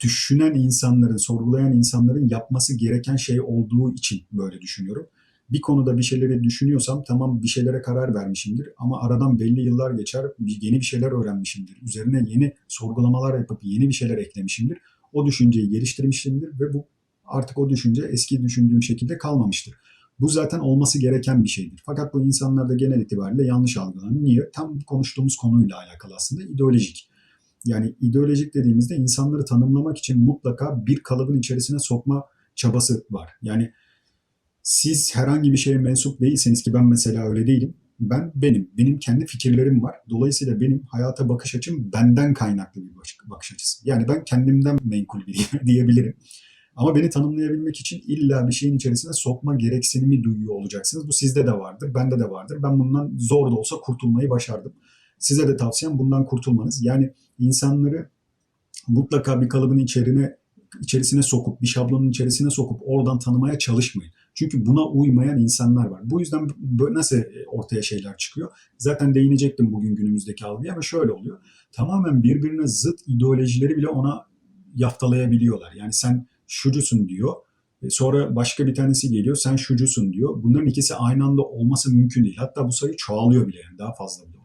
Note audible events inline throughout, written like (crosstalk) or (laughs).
düşünen insanların, sorgulayan insanların yapması gereken şey olduğu için böyle düşünüyorum. Bir konuda bir şeyleri düşünüyorsam tamam bir şeylere karar vermişimdir ama aradan belli yıllar geçer, bir- yeni bir şeyler öğrenmişimdir. Üzerine yeni sorgulamalar yapıp yeni bir şeyler eklemişimdir. O düşünceyi geliştirmişimdir ve bu artık o düşünce eski düşündüğüm şekilde kalmamıştır. Bu zaten olması gereken bir şeydir. Fakat bu insanlarda genel itibariyle yanlış algılanıyor. Niye? Tam konuştuğumuz konuyla alakalı aslında ideolojik. Yani ideolojik dediğimizde insanları tanımlamak için mutlaka bir kalıbın içerisine sokma çabası var. Yani siz herhangi bir şeye mensup değilseniz ki ben mesela öyle değilim. Ben benim. Benim kendi fikirlerim var. Dolayısıyla benim hayata bakış açım benden kaynaklı bir bakış, açısı. Yani ben kendimden menkul (laughs) diyebilirim. Ama beni tanımlayabilmek için illa bir şeyin içerisine sokma gereksinimi duyuyor olacaksınız. Bu sizde de vardır, bende de vardır. Ben bundan zor da olsa kurtulmayı başardım. Size de tavsiyem bundan kurtulmanız. Yani insanları mutlaka bir kalıbın içerine içerisine sokup, bir şablonun içerisine sokup oradan tanımaya çalışmayın. Çünkü buna uymayan insanlar var. Bu yüzden nasıl ortaya şeyler çıkıyor? Zaten değinecektim bugün günümüzdeki algıya ama şöyle oluyor. Tamamen birbirine zıt ideolojileri bile ona yaftalayabiliyorlar. Yani sen şucusun diyor. E, Sonra başka bir tanesi geliyor sen şucusun diyor. Bunların ikisi aynı anda olması mümkün değil. Hatta bu sayı çoğalıyor bile yani daha fazla bile.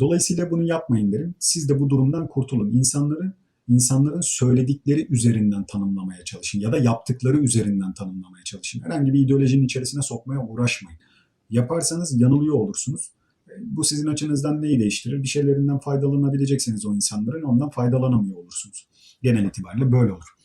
Dolayısıyla bunu yapmayın derim. Siz de bu durumdan kurtulun. İnsanları insanların söyledikleri üzerinden tanımlamaya çalışın ya da yaptıkları üzerinden tanımlamaya çalışın. Herhangi bir ideolojinin içerisine sokmaya uğraşmayın. Yaparsanız yanılıyor olursunuz. E, Bu sizin açınızdan neyi değiştirir? Bir şeylerinden faydalanabilecekseniz o insanların ondan faydalanamıyor olursunuz. Genel itibariyle böyle olur.